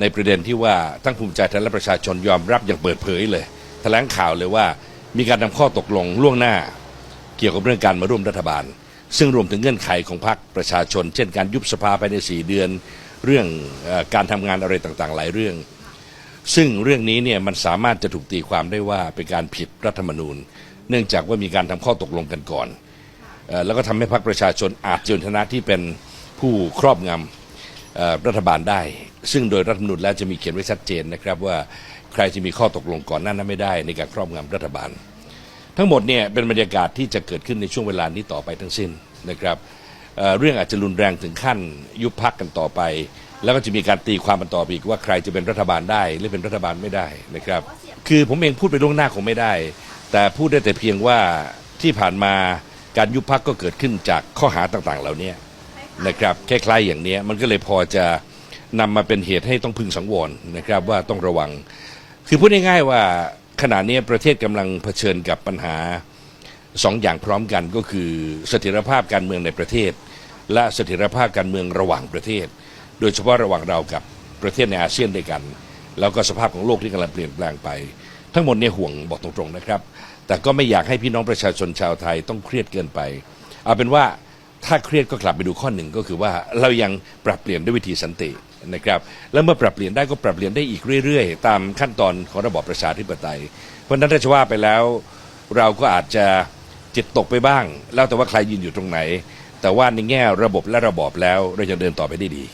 ในประเด็นที่ว่าทั้งภูมิใจไทยและประชาชนยอมรับอย่างเปิดเผยเลยแถลงข่าวเลยว่ามีการนำข้อตกลงล่วงหน้า เกี่ยวกับเรื่องการมาร่วมรัฐบาล ซึ่งรวมถึงเงื่อนไขของพรรคประชาชน เช่นการยุบสภาภายใน 4 เดือน เรื่องอการทำงานอะไรต่างๆ หลายเรื่อง ซึ่งเรื่องนี้เนี่ยมันสามารถจะถูกตีความได้ว่าเป็นการผิดรัฐธรรมนูญ เนื่องจากว่ามีการทำข้อตกลงกันก่อนอแล้วก็ทำให้พรรคประชาชนอาจจะชนะที่เป็นผู้ครอบงำรัฐบาลได้ ซึ่งโดยรัฐธรรมนูญแล้วจะมีเขียนไว้ชัดเจนนะครับว่าใครจะมีข้อตกลงก่อนหน้านั้นไม่ได้ ในการครอบงำรัฐบาล ทั้งหมดเนี่ยเป็นบรรยากาศที่จะเกิดขึ้นในช่วงเวลานี้ต่อไปทั้งสิ้นนะครับเเรื่องอาจจะรุนแรงถึงขั้นยุบพักกันต่อไป แล้วก็จะมีการตีความกันต่อไปอีกว่าใครจะเป็นรัฐบาลได้หรือเป็นรัฐบาลไม่ได้นะครับ คือผมเองพูดไปล่วงหน้าคงไม่ได้ แต่พูดได้แต่เพียงว่าที่ผ่านมาการยุบพักก็เกิดขึ้นจากข้อหาต่างๆ เหล่านี้นะครับคล้ายๆอย่างนี้มันก็เลยพอจะ นำมาเป็นเหตุให้ต้องพึงสังวรนะครับว่าต้องระวัง คือพูดง่ายๆว่าขณะนี้ประเทศกำลังเผชิญกับปัญหาสองอย่างพร้อมกันก็คือเสถียรภาพการเมืองในประเทศ และเสถียรภาพการเมืองระหว่างประเทศ โดยเฉพาะระหว่างเรากับประเทศในอาเซียนด้วยกัน แล้วก็สภาพของโลกที่กำลังเปลี่ยนแปลงไป ทั้งหมดเนี่ยห่วงบอกตรงๆนะครับ แต่ก็ไม่อยากให้พี่น้องประชาชนชาวไทยต้องเครียดเกินไป เอาเป็นว่าถ้าเครียดก็กลับไปดูข้อหนึ่งก็คือว่าเรายังปรับเปลี่ยนด้วยวิธีสันติ นะครับแล้วเมื่อปรับเปลี่ยนได้ก็ปรับเปลี่ยนได้อีกเรื่อยๆ ตามขั้นตอนของระบอบประชาธิปไตย เพราะฉะนั้นถ้าจะว่าไปแล้ว เราก็อาจจะจิตตกไปบ้าง แล้วแต่ว่าใครยืนอยู่ตรงไหน แต่ว่าในแง่ระบบและระบอบแล้วเราจะเดินต่อไปได้ดี